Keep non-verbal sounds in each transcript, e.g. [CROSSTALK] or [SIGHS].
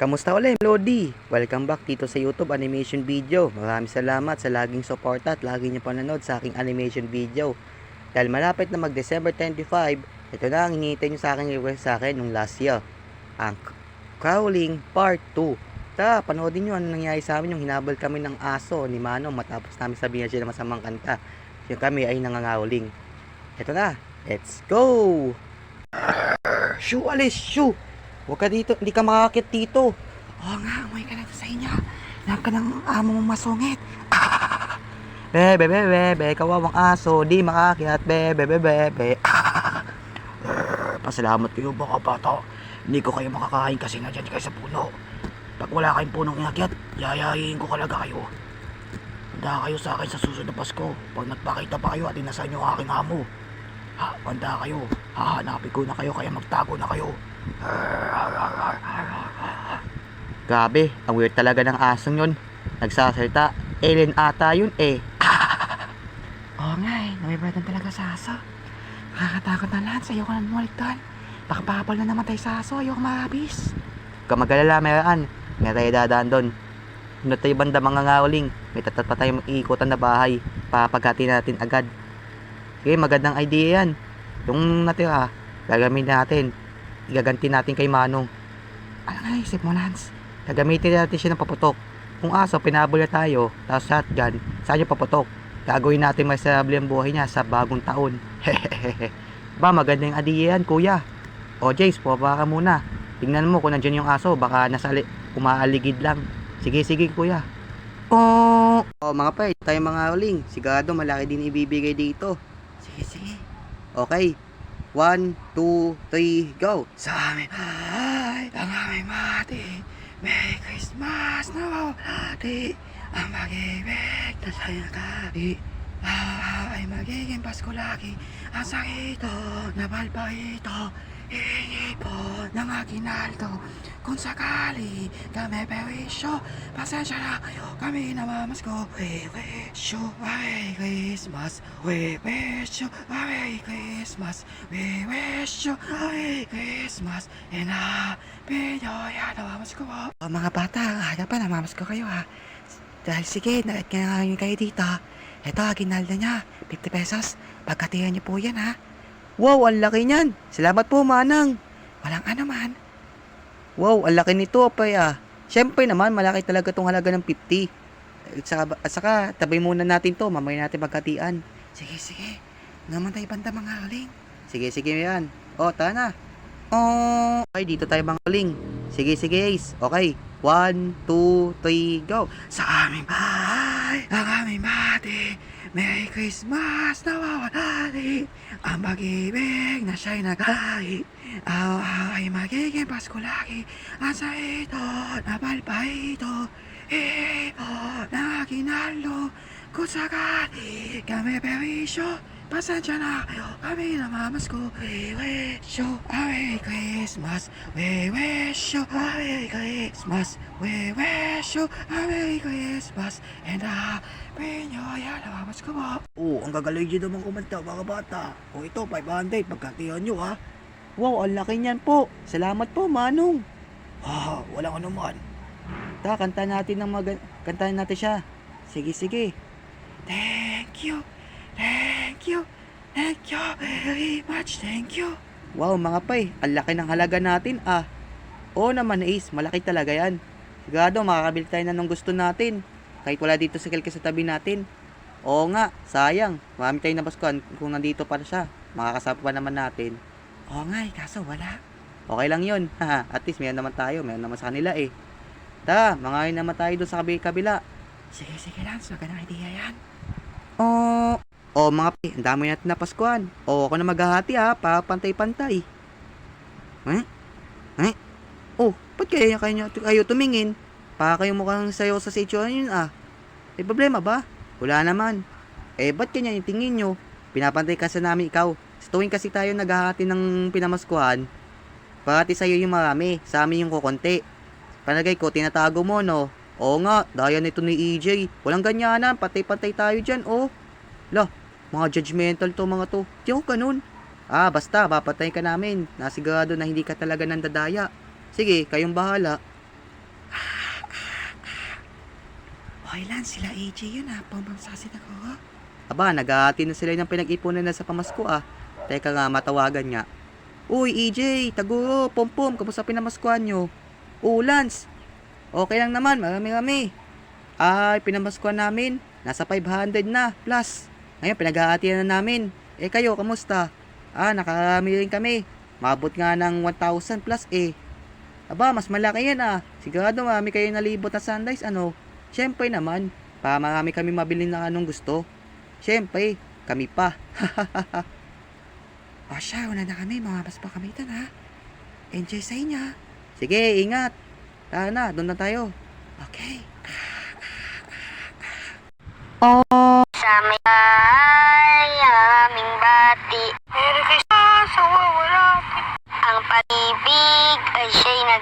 Kamusta ulit, Lodi? Welcome back dito sa YouTube animation video. Maraming salamat sa laging suporta at lagi niyo panonood sa aking animation video. Dahil malapit na mag December 25, ito na ang hinihintay niyo sa akin request sa akin nung last year. Ang Crawling Part 2. Ta, panoodin niyo ano nangyari sa amin yung hinabol kami ng aso ni Manong matapos namin sabihan siya ng masamang kanta. Yung kami ay nangangawling. Ito na, let's go! Shoo, alis, shoo! Huwag ka dito, hindi ka makakit dito. Oo nga, umuwi ka na sa inyo. Lang ka ng amo mong masungit. [LAUGHS] Ah! Bebe, bebe, bebe, kawawang aso, di makakyat, bebe, bebe, bebe. Ah! [LAUGHS] Pasalamat kayo mga bata. Hindi ko kayo makakain kasi nandiyan kayo sa puno. Pag wala kayong punong inakyat, yayayin ko talaga kayo. Handa kayo sa akin sa susunod na Pasko. Pag nagpakita pa kayo at inasan nyo aking amo. Ha, handa kayo. Hahanapin ko na kayo kaya magtago na kayo. Grabe, ang weird talaga ng asong yun. Nagsasalita, alien ata yun eh. [LAUGHS] Oo nga eh, nabibratan talaga sa aso. Nakakatakot na lahat, sa'yo ko na numulik doon. Baka papal na namatay sa aso, ayoko mahabis. Kamagalala, mayroon. May tayo dadaan doon. Ano tayo banda mga ngawling? May tatat pa tayong iikutan na bahay. Papaghati natin agad. Okay, magandang idea yan. Yung natira, gagamitin natin igaganti natin kay Manong. Ano nga isip mo, Lance? Gagamitin natin siya ng paputok. Kung aso, pinabol na tayo, tapos shotgun, saan yung paputok? Gagawin natin masabli ang buhay niya sa bagong taon. Hehehe. [LAUGHS] ba, magandang idea yan, kuya. O, Jace, pababa ka muna. Tingnan mo kung nandiyan yung aso, baka nasa ali- umaaligid lang. Sige, sige, kuya. Oh, oh mga pa, tayo mga uling. Sigado, malaki din ibibigay dito. Sige, sige. Okay, One, two, three, go! Sa amin ay ang aming mati. Merry Christmas na mawalati. Ang pag-ibig na sa'yo nagkati. Ah, ay magiging Pasko lagi. Ang sakito na balbahito. Hingi po ng aginaldo. Kung sakali kami perisyo, pasensya na kayo. Kami namamasko. We wish you a Merry Christmas. We wish you a Merry Christmas. We wish you a Merry Christmas. And Happy New Year. Namamasko po. O mga bata, haya pa namamasko kayo ha. Dahil sige, nalit ka na kayo dito. Ito, aginaldo niya. 50 pesos. Pagkatihan niyo po yan ha. Wow, ang laki niyan. Salamat po, Manang. Walang ano man. Wow, ang laki nito, apay ah. Siyempre naman, malaki talaga tong halaga ng 50. At saka, at saka tabay muna natin to, mamaya natin magkatian. Sige, sige. Naman tayo banda mga huling. Sige, sige yan. O, tara na. Oh, okay, dito tayo mga huling. Sige, sige, Ace. Okay. One, two, three, go. Sa aming bahay, ang aming mati. Merry Christmas na mawalali. Ang pag-ibig na siya'y naghahi. Araw ay magiging Pasko lagi. Ang sa ito na balbahito. Ipo na aginaldo. Kung sakali kami perisyo. Pasensya na kayo, kami namamasko. We wish you a Merry Christmas. We wish you a Merry Christmas. We wish you a Merry Christmas. And a Happy New Year. Namamasko po. Oo, ang gagaling nyo naman kumanta, mga bata. O ito, 500, pagkatiyan nyo ha. Wow, ang laki niyan po. Salamat po, Manong. Ah, walang anuman. Ta, kanta natin ng mag... Kantahin natin siya. Sige, sige. Thank you. Thank you. Thank you very much. Thank you. Wow, mga pay. Ang laki ng halaga natin, ah. Oo naman, Ace. Malaki talaga yan. Sigado, makakabili tayo na ng gusto natin. Kahit wala dito si Kelke sa tabi natin. Oo nga, sayang. Marami tayong napaskuhan kung nandito pa siya. Makakasama pa naman natin. Oo nga eh, kaso wala. Okay lang yun. [LAUGHS] At least meron naman tayo. Meron naman sa kanila eh. Ta, mga naman tayo doon sa kabi- kabila. Sige, sige Lance. Magandang idea yan. Oh, oh mga pe, ang dami natin napaskuhan. Oh, ako na maghahati ha, para pantay-pantay. Eh? Eh? Oh, ba't kaya kayo, kayo tumingin? Para kayo mukhang sayo sa sityo yun ah. May problema ba? Wala naman. Eh, ba't kanya yung tingin nyo? Pinapantay kasi namin ikaw. Sa tuwing kasi tayo naghahati ng pinamaskuhan, parati sa'yo yung marami, sa amin yung kukonti. Panagay ko, tinatago mo, no? Oo nga, daya nito ni EJ. Walang ganyanan, patay-patay tayo dyan, oh. Lah, mga judgmental to mga to. Di ako ganun. Ah, basta, papatayin ka namin. Nasigurado na hindi ka talaga nandadaya. Sige, kayong bahala. [SIGHS] Okay lang, sila AJ yun ah. Pambamsasin ako. Aba, nag-aati na sila ng pinag-ipunan na sa pamasko ah. Teka nga, matawagan nga. Uy, EJ, Taguro, Pompom, kamusta pinamaskuhan nyo? Oh, Lance, okay lang naman, marami-rami. Ay, pinamaskuhan namin, nasa 500 na, plus. Ngayon, pinag-aati na namin. Eh kayo, kamusta? Ah, nakarami rin kami. Mabot nga ng 1,000 plus eh. Aba, mas malaki yan ah. Sigurado marami kayo nalibot na sunrise, ano? Siyempre naman, para marami kami mabili ng anong gusto. Siyempre, kami pa. o [LAUGHS] siya, una na kami, mamabas pa kami ito ha. Enjoy sa inyo. Sige, ingat. Tara na, doon na tayo. Okay. Sa may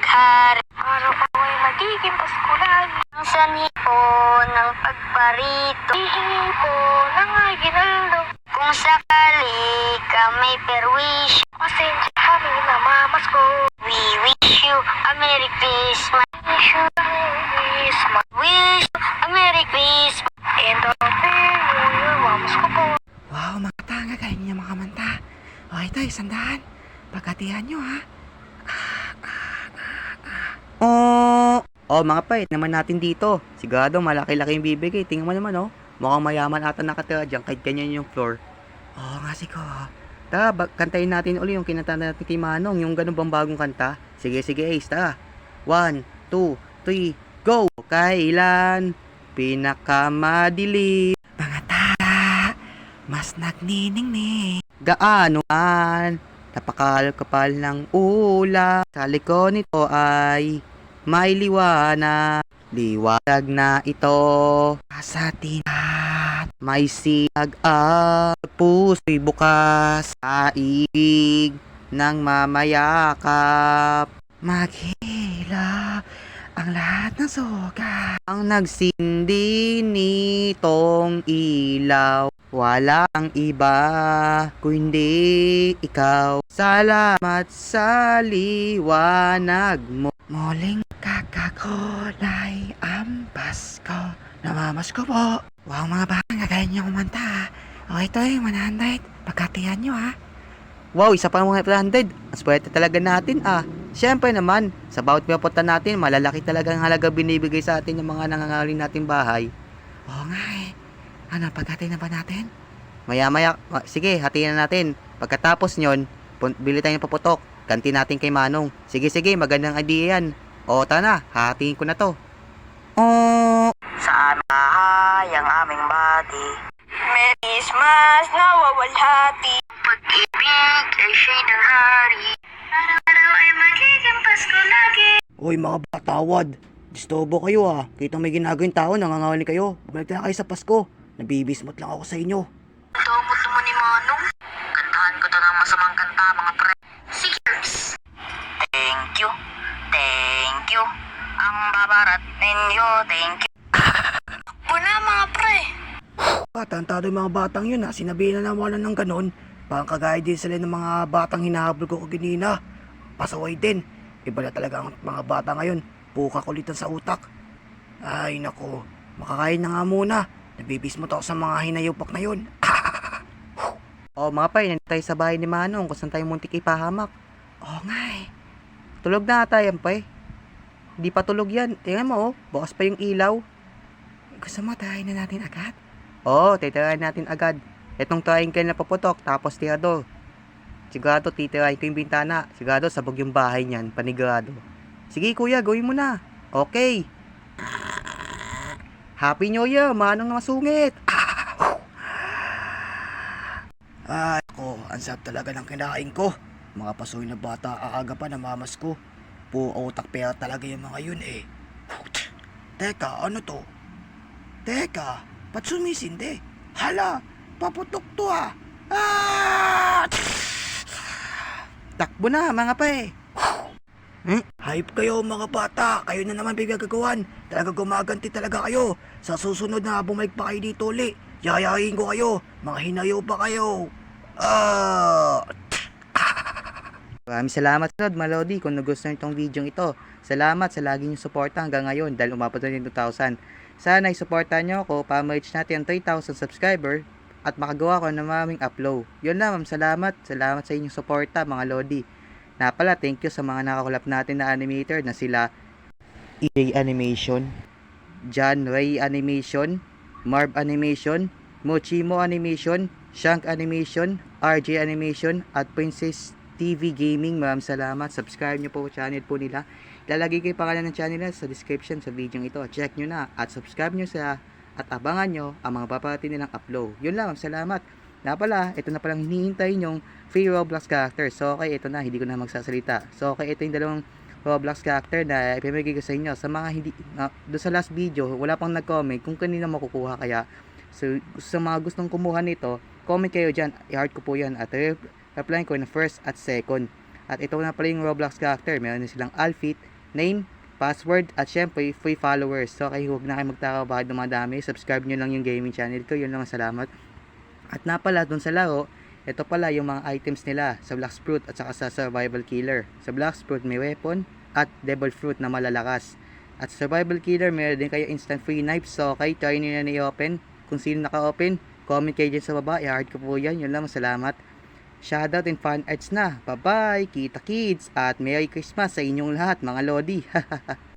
naghari Araw ko ay magiging Pasko Ang sanhi po ng pagparito. Hihingi po ng aginaldo Kung sakali ka may perwish Pasensya kami na mamas ko We wish you a Merry Christmas. Wish you a Merry Christmas. Wish you a Merry Christmas. And a New Year, mamas ko Wow, mga tanga, kaya niyo makamanta. O, ito, isandaan. Pagkatihan nyo, ha? Oh, oh, mga pait naman natin dito. Sigurado, malaki-laki yung bibigay. Tingnan mo naman, oh. Mukhang mayaman ata nakatira dyan. Kahit ganyan yung floor. Oo nga, siko. Tara, ba- kantayin natin uli yung kinanta natin kay Manong. Yung ganun bang bagong kanta. Sige, sige, Ace, tara. One, two, three, go! Kailan pinakamadili mga tala mas nagniningning gaano man napakal-kapal ng ulam sa likod nito ay may liwanag. Liwanag na ito. Sa tinat may sinag at puso'y bukas. Sa ibig ng mamayakap. Maghila ang lahat ng sugat. Ang nagsindi nitong ilaw. Walang iba kundi ikaw. Salamat sa liwanag mo Muling kakakulay ang Pasko Namamas ko po Wow mga bata, kagaya niyo kumanta ha. O ito eh, 100 Pagkatiyan nyo ha Wow, isa pa mga 100 Ang swerte talaga natin ah Siyempre naman, sa bawat pinupunta natin, malalaki talaga ang halaga binibigay sa atin ng mga nangangaling nating bahay. Oo nga eh. Ano, pagkatay na ba natin? Maya-maya, ma- sige, hatiin na natin. Pagkatapos nyon, bili tayo ng paputok. Ganti natin kay Manong. Sige, sige, magandang idea yan. O, tara na, hatiin ko na to. Oh, Sa aming bahay ang aming bati Merry Christmas na wawalhati Pag-ibig ay siya'y ng hari Araw-araw ay magiging Pasko lagi Hoy mga batawad, disturbo kayo ah. Kita may ginagawin tao, nangangawalin kayo. Balik na kayo sa Pasko. Nabibismot lang ako sa inyo. Damot naman ni Manong Kantahan ko to ng masamang kanta mga pre Seekers Thank you Thank you Ang babarat ninyo Thank you [LAUGHS] Wala mga pre Ah, tantado yung mga batang yun ha. Sinabi na naman ng ganon. Parang kagaya din sila ng mga batang hinahabol ko kaginina. Pasaway din. Iba na talaga ang mga bata ngayon. Puka kulitan sa utak. Ay nako, makakain na nga muna. Nabibis mo to sa mga hinayupak na yun. [LAUGHS] oh mga pay, nandito tayo sa bahay ni Manong kung saan tayo muntik ipahamak. Oo nga eh. Tulog na ata yan pay. Di pa tulog yan. Tingnan mo oh, bukas pa yung ilaw. Gusto mo tayo na natin agad? Oo, titirahin natin agad. Itong triangle na paputok, tapos tirador. Sigurado, titirahin ko yung bintana. Sigurado, sabog yung bahay niyan, panigurado. Sige kuya, gawin mo na. Okay. Happy New Year, manong masungit. Ay, ko, ang sarap talaga ng kinain ko. Mga pasoy na bata, aaga pa na mamas ko. Po, utak pera talaga yung mga yun eh. Teka, ano to? Teka, ba't sumisindi? Hala, paputok to ah. Ah! Takbo na mga pe. Hmm? Hype kayo mga bata. Kayo na naman bigagawan. Talaga gumaganti talaga kayo. Sa susunod na bumalik pa kayo dito uli. Yayayin ko kayo. Mga hinayo pa kayo. Ah! Maraming salamat sunod mga Lodi kung nagustuhan itong video ito. Salamat sa lagi niyong suporta hanggang ngayon dahil umabot na din 2,000. Sana isuportahan niyo ako para ma-reach natin ang 3,000 subscriber at makagawa ko ng maraming upload. Yun lang, ma'am. Salamat. Salamat sa inyong suporta mga Lodi. Na pala, thank you sa mga nakakulap natin na animator na sila EJ Animation, John Ray Animation, Marv Animation, Mochimo Animation, Shank Animation, RJ Animation, at Princess TV Gaming. Maraming salamat. Subscribe nyo po channel po nila. Lalagay ko yung pangalan ng channel nila sa description sa video ito. Check nyo na at subscribe nyo sa at abangan nyo ang mga paparating nilang upload. Yun lang. Salamat. Na pala, ito na palang hinihintay yung free Roblox character. So, okay, ito na. Hindi ko na magsasalita. So, okay, ito yung dalawang Roblox character na ipimigay ko sa inyo. Sa mga hindi, uh, doon sa last video, wala pang nag-comment kung kanina makukuha kaya. So, sa mga gustong kumuha nito, comment kayo dyan. I-heart ko po yan. At reply ko na first at second. At ito na pala yung Roblox character. Meron din silang outfit, name, password, at syempre, free followers. So, kayo huwag na kayo magtaka bakit dumadami. Subscribe nyo lang yung gaming channel ko. Yun lang ang salamat. At na pala, dun sa laro, ito pala yung mga items nila sa Black Fruit at saka sa Survival Killer. Sa Black Fruit may weapon at Devil Fruit na malalakas. At sa Survival Killer meron din kayo instant free knife. So okay, try nyo na i-open. Kung sino naka-open, comment kayo dyan sa baba. I-heart ko po yan. Yun lang, salamat. Shoutout and fan arts na. Bye-bye, kita kids. At Merry Christmas sa inyong lahat mga Lodi. [LAUGHS]